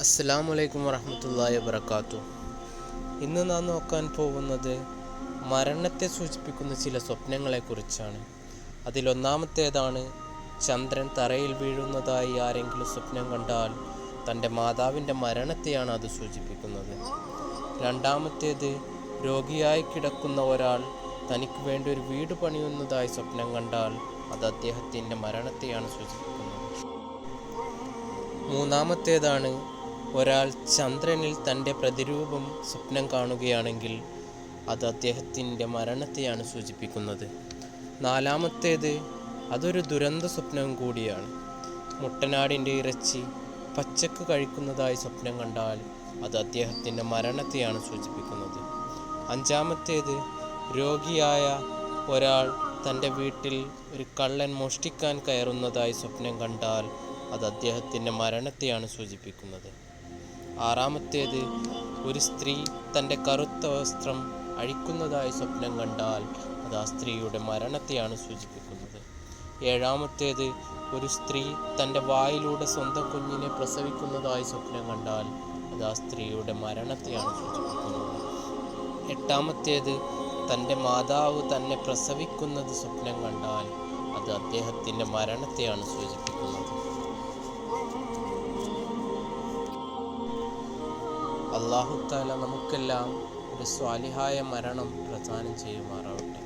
അസ്സലാമു അലൈക്കും വറഹ്മത്തുള്ളാഹി വബറകാതുഹു. ഇന്ന് നാം നോക്കാൻ പോകുന്നത് മരണത്തെ സൂചിപ്പിക്കുന്ന ചില സ്വപ്നങ്ങളെക്കുറിച്ചാണ്. അതിലൊന്നാമത്തേതാണ് ചന്ദ്രൻ തറയിൽ വീഴുന്നതായി ആരെങ്കിലും സ്വപ്നം കണ്ടാൽ തന്റെ മാതാവിന്റെ മരണത്തെയാണ് അത് സൂചിപ്പിക്കുന്നത്. രണ്ടാമത്തേത് രോഗിയായി കിടക്കുന്ന ഒരാൾ തനിക്ക് വേണ്ടി ഒരു വീട് പണിയുന്നതായി സ്വപ്നം കണ്ടാൽ അത് അദ്ദേഹത്തിന്റെ മരണത്തെയാണ് സൂചിപ്പിക്കുന്നത്. മൂന്നാമത്തേതാണ് ഒരാൾ ചന്ദ്രനിൽ തന്റെ പ്രതിരൂപം സ്വപ്നം കാണുകയാണെങ്കിൽ അത് അദ്ദേഹത്തിന്റെ മരണത്തെയാണ് സൂചിപ്പിക്കുന്നത്. നാലാമത്തേത് അതൊരു ദുരന്ത സ്വപ്നം കൂടിയാണ്. മുട്ടനാടിന്റെ ഇറച്ചി പച്ചക്ക് കഴിക്കുന്നതായി സ്വപ്നം കണ്ടാൽ അത് അദ്ദേഹത്തിന്റെ മരണത്തെയാണ് സൂചിപ്പിക്കുന്നത്. അഞ്ചാമത്തേത് രോഗിയായ ഒരാൾ തന്റെ വീട്ടിൽ ഒരു കള്ളൻ മോഷ്ടിക്കാൻ കയറുന്നതായി സ്വപ്നം കണ്ടാൽ അത് അദ്ദേഹത്തിന്റെ മരണത്തെയാണ് സൂചിപ്പിക്കുന്നത്. ആറാമത്തേത് ഒരു സ്ത്രീ തന്റെ കറുത്ത വസ്ത്രം അഴിക്കുന്നതായി സ്വപ്നം കണ്ടാൽ അത് ആ സ്ത്രീയുടെ മരണത്തെയാണ് സൂചിപ്പിക്കുന്നത്. ഏഴാമത്തേത് ഒരു സ്ത്രീ തന്റെ വായിലൂടെ സ്വന്തം കുഞ്ഞിനെ പ്രസവിക്കുന്നതായി സ്വപ്നം കണ്ടാൽ അത് ആ സ്ത്രീയുടെ മരണത്തെയാണ് സൂചിപ്പിക്കുന്നത്. എട്ടാമത്തേത് തന്റെ മാതാവ് തന്നെ പ്രസവിക്കുന്നത് സ്വപ്നം കണ്ടാൽ അത് അദ്ദേഹത്തിന്റെ മരണത്തെയാണ് സൂചിപ്പിക്കുന്നത്. അള്ളാഹുത്താല നമുക്കെല്ലാം ഒരു സ്വാലിഹായ മരണം പ്രദാനം ചെയ്യുമാറാവട്ടെ.